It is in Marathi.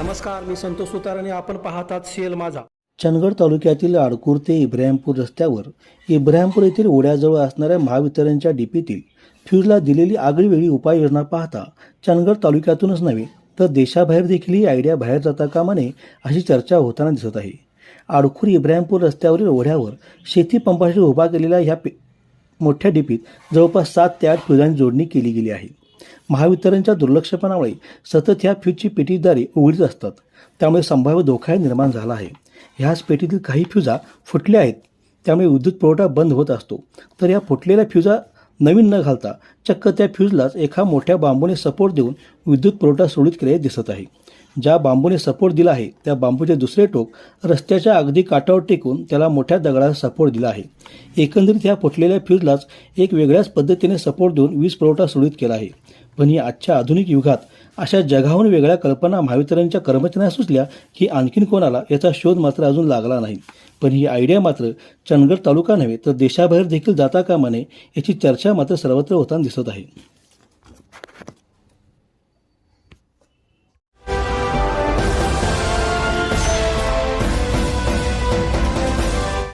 नमस्कार मी संतोष सुतार आणि आपण पाहतात सेल माझा. चंदगड तालुक्यातील आडकूर ते इब्राहिमपूर रस्त्यावर इब्राहिमपूर येथील ओढ्याजवळ असणाऱ्या महावितरणच्या डीपीतील फ्यूजला दिलेली आगळीवेगळी उपाययोजना पाहता चंदगड तालुक्यातूनच नव्हे तर देशाबाहेर देखील ही आयडिया बाहेर जाता कामा नये अशी चर्चा होताना दिसत आहे. आडखूर इब्राहिमपूर रस्त्यावरील ओढ्यावर शेती पंपाशी उभा केलेल्या ह्या मोठ्या डीपीत जवळपास सात ते आठ फ्यूजांची जोडणी केली गेली आहे. महावितरणच्या दुर्लक्षपणामुळे सतत ह्या फ्यूजची पेटीदारी उघडीच असतात. त्यामुळे संभाव्य धोका निर्माण झाला आहे. ह्याच पेटीतील काही फ्यूजा फुटल्या आहेत. त्यामुळे विद्युत पुरवठा बंद होत असतो. तर या फुटलेल्या फ्यूजा नवीन न घालता चक्क त्या फ्यूजलाच एका मोठ्या बांबूने सपोर्ट देऊन विद्युत पुरवठा सुरळीत केले दिसत आहे. ज्या बांबूने सपोर्ट दिला आहे त्या बांबूचे दुसरे टोक रस्त्याच्या अगदी काठावर टेकून त्याला मोठ्या दगडाचा सपोर्ट दिला आहे. एकंदरीत ह्या फुटलेल्या फ्यूजलाच एक वेगळ्याच पद्धतीने सपोर्ट देऊन वीज पुरवठा सुरळीत केला आहे. पण या आजच्या आधुनिक युगात अशा जगाहून वेगळ्या कल्पना महावितरणच्या कर्मचाऱ्यांना सुचल्या की आणखीन कोणाला याचा शोध मात्र अजून लागला नाही. पण ही आयडिया मात्र चंदगड तालुका नव्हे तर देशाबाहेर देखील जाता कामा नये याची चर्चा मात्र सर्वत्र होताना दिसत आहे.